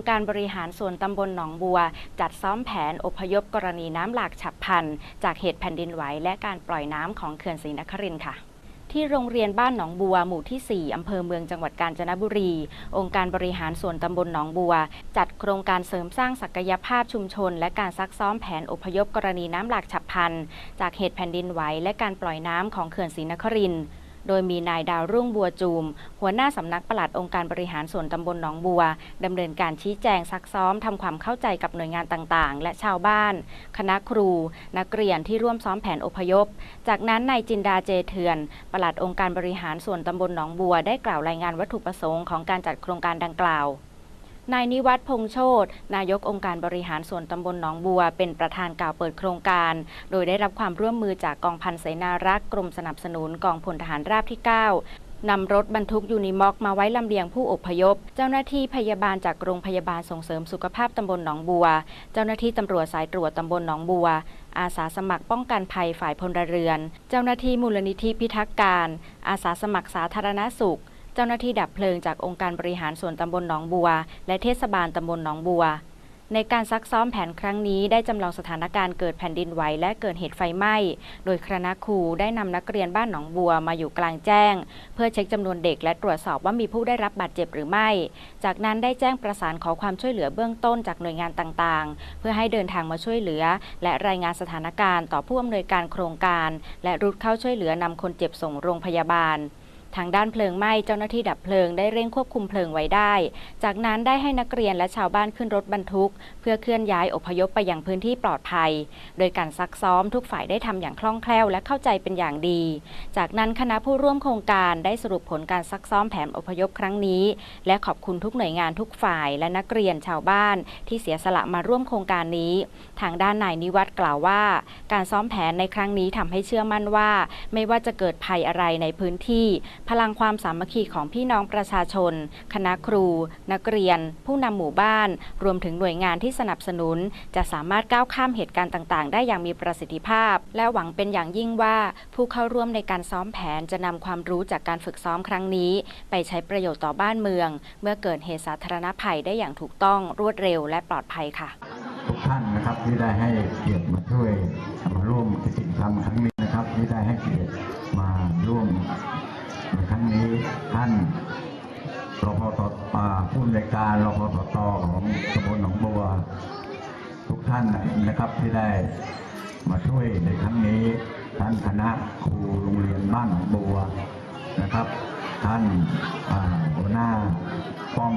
องค์การบริหารส่วนตำบลหนองบัว จัดซ้อมแผนอพยพกรณีน้ำหลากฉับพลัน จากเหตุแผ่นดินไหวและการปล่อยน้ำของเขื่อนศรีนครินทร์ค่ะที่โรงเรียนบ้านหนองบัว หมู่ที่ 4 อำเภอเมืองจังหวัดกาญจนบุรี องค์การบริหารส่วนตำบลหนองบัว จัดโครงการเสริมสร้างศักยภาพชุมชน และการซักซ้อมแผนอพยพกรณีน้ำหลากฉับพลัน จากเหตุแผ่นดินไหวและการปล่อยน้ำของเขื่อนศรีนครินทร์ โดยมีนายดาวรุ่งบัวจูม หัวหน้าสำนักปลัดองค์การบริหารส่วนตำบลหนองบัวดำเนินการชี้แจงซักซ้อมทำความเข้าใจกับหน่วยงานต่างๆ และชาวบ้าน คณะครู นักเรียนที่ร่วมซ้อมแผนอพยพ จากนั้นนายจินดาเจเทือนปลัดองค์การบริหารส่วนตำบลหนองบัวได้กล่าวรายงานวัตถุประสงค์ของการจัดโครงการดังกล่าว นายนิวัฒน์พงโชตนายกองค์การบริหารส่วนตำบลหนองบัว เป็นประธานกล่าวเปิดโครงการ โดยได้รับความร่วมมือจากกองพันเสนารักษ์กรมสนับสนุนกองพลทหารราบที่ 9นำรถบรรทุกยูนิม็อกมาไว้ลำเลียงผู้อพยพ เจ้าหน้าที่พยาบาลจากโรงพยาบาลส่งเสริมสุขภาพตำบลหนองบัว เจ้าหน้าที่ตำรวจสายตรวจตำบลหนองบัว อาสาสมัครป้องกันภัยฝ่ายพลเรือน เจ้าหน้าที่มูลนิธิพิทักษ์การ อาสาสมัครสาธารณสุข เจ้าหน้าที่ดับเพลิงจากองค์การบริหารส่วนตำบลหนองบัว และเทศบาลตำบลหนองบัว ในการซักซ้อมแผนครั้งนี้ได้จำลองสถานการณ์เกิดแผ่นดินไหวและเกิดเหตุไฟไหม้ โดยคณะครูได้นำนักเรียนบ้านหนองบัวมาอยู่กลางแจ้ง เพื่อเช็คจำนวนเด็กและตรวจสอบว่ามีผู้ได้รับบาดเจ็บหรือไม่ จากนั้นได้แจ้งประสานขอความช่วยเหลือเบื้องต้นจากหน่วยงานต่างๆ เพื่อให้เดินทางมาช่วยเหลือ และรายงานสถานการณ์ต่อผู้อำนวยการโครงการ และรุดเข้าช่วยเหลือนำคนเจ็บส่งโรงพยาบาล ทางด้านเพลิงไหม้เจ้าหน้าที่ดับเพลิงได้เร่งควบคุมเพลิงไว้ได้ จากนั้นได้ให้นักเรียนและชาวบ้านขึ้นรถบรรทุก เพื่อเคลื่อนย้ายอพยพไปยังพื้นที่ปลอดภัย โดยการซักซ้อมทุกฝ่ายได้ทำอย่างคล่องแคล่วและเข้าใจเป็นอย่างดี จากนั้นคณะผู้ร่วมโครงการได้สรุปผลการซักซ้อมแผนอพยพครั้งนี้ และขอบคุณทุกหน่วยงานทุกฝ่าย และนักเรียนชาวบ้าน ที่เสียสละมาร่วมโครงการนี้ ทางด้านนายนิวัฒน์กล่าวว่า การซ้อมแผนในครั้งนี้ทำให้เชื่อมั่นว่า ไม่ว่าจะเกิดภัยอะไรในพื้นที่ พลังความสามัคคีของพี่น้องประชาชน คณะครู นักเรียน ผู้นำหมู่บ้าน รวมถึงหน่วยงานที่สนับสนุน จะสามารถก้าวข้ามเหตุการณ์ต่าง ๆ ได้อย่างมีประสิทธิภาพ และหวังเป็นอย่างยิ่งว่า ผู้เข้าร่วมในการซ้อมแผนจะนำความรู้จากการฝึกซ้อมครั้งนี้ ไปใช้ประโยชน์ต่อบ้านเมือง เมื่อเกิดเหตุสาธารณภัยได้อย่างถูกต้องรวดเร็วและปลอดภัยค่ะทุกท่านนะครับที่ได้ให้เกียรติมาช่วยมาร่วมกิจกรรมครั้งนี้นะครับที่ได้ให้เกียรติมาร่วม งนี้ท่านรพตผู้ในวยการรพตตของตำบลหนองบัว ทุกท่านนะครับที่ได้มาช่วยในครั้งนี้ ท่านคณะครูโรงเรียนบ้านหนองบัวนะครับ ท่านอ่าหัวหน้าป้อม